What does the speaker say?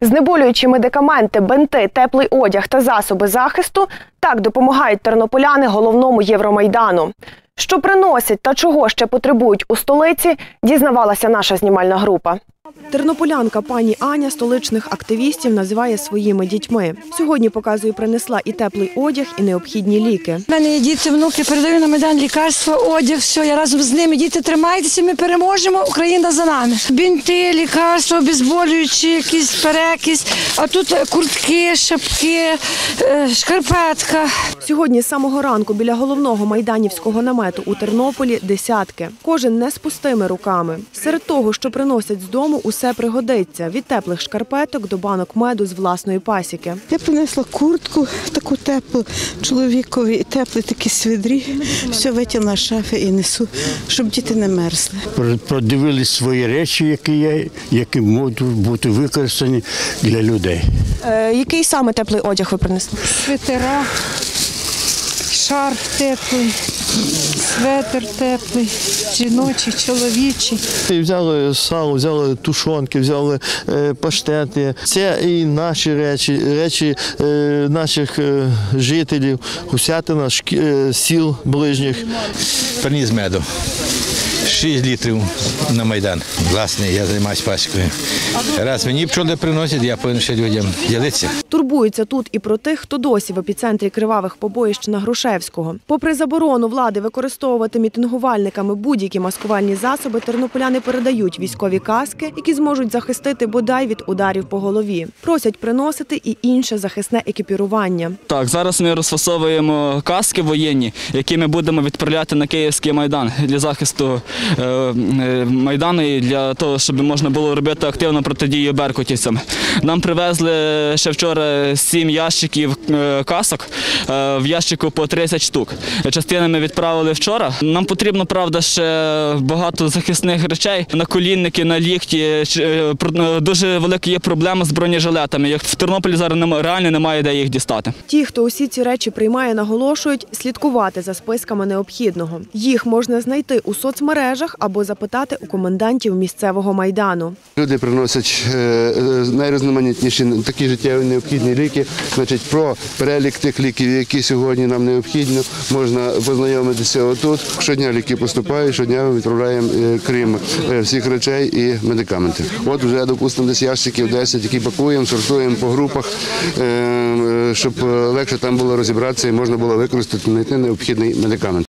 Знеболюючі медикаменти, бенти, теплий одяг та засоби захисту так допомагають тернополяни головному Євромайдану. Що приносять та чого ще потребують у столиці, дізнавалася наша знімальна група. Тернополянка пані Аня столичних активістів називає своїми дітьми. Сьогодні показує, принесла і теплий одяг, і необхідні ліки. У мене є діти, внуки, передаю на Майдан лікарства, одяг, все, я разом з ними. Діти, тримайтеся, ми переможемо, Україна за нами. Бінти, лікарства, обезболюючі, якісь перекись, а тут куртки, шапки, е, шкарпетка. Сьогодні з самого ранку біля головного майданівського намету у Тернополі десятки. Кожен не з пустими руками. Серед того, що приносять з дому, усе пригодиться від теплих шкарпеток до банок меду з власної пасіки. Я принесла куртку таку теплу чоловікові, і теплі такі свідрі. Все витягла з шафи і несу, щоб діти не мерзли. Про- продивились свої речі, які є, які можуть бути використані для людей. Е, який саме теплий одяг ви принесли? свитера, шарф теплий, светр теплий, жіночий, чоловічий. І взяли сало, взяли тушонки, взяли е, паштети. Це і наші речі, речі е, наших е, жителів, гусятина, шкі- е, сіл ближніх. Приніс меду. 6 літрів на Майдан. Власне, я займаюся пасікою. Раз мені пчоли приносять, я повинен ще людям ділитися. Турбуються тут і про тих, хто досі в епіцентрі кривавих побоїщ на Грушевського. Попри заборону влади використовувати мітингувальниками будь-які маскувальні засоби, тернополяни передають військові каски, які зможуть захистити бодай від ударів по голові. Просять приносити і інше захисне екіпірування. Так, зараз ми розфасовуємо каски воєнні, які ми будемо відправляти на Київський майдан для захисту е, е, майдану для того, щоб можна було робити активну протидію беркутівцям. Нам привезли ще вчора сім ящиків е, касок в ящику по 30 штук. Частини ми відправили вчора. Нам потрібно, правда, ще багато захисних речей, на лікті. Ч- е, Дуже велика є проблема з бронежилетами. Як в Тернополі зараз реально немає де їх дістати. Ті, хто усі ці речі приймає, наголошують слідкувати за списками необхідного. Їх можна знайти у соцмережах або запитати у комендантів місцевого майдану. Люди приносять е, е, найрізноманітніші такі життєві необхідні ліки. Значить, про перелік тих ліків, які сьогодні нам необхідно, можна познайомитися отут. Щодня ліки поступають, щодня відправляємо е, крім всіх речей і медикаментів. От вже, допустимо, десь ящиків 10, які пакуємо, сортуємо по групах, щоб легше там було розібратися і можна було використати знайти необхідний медикамент.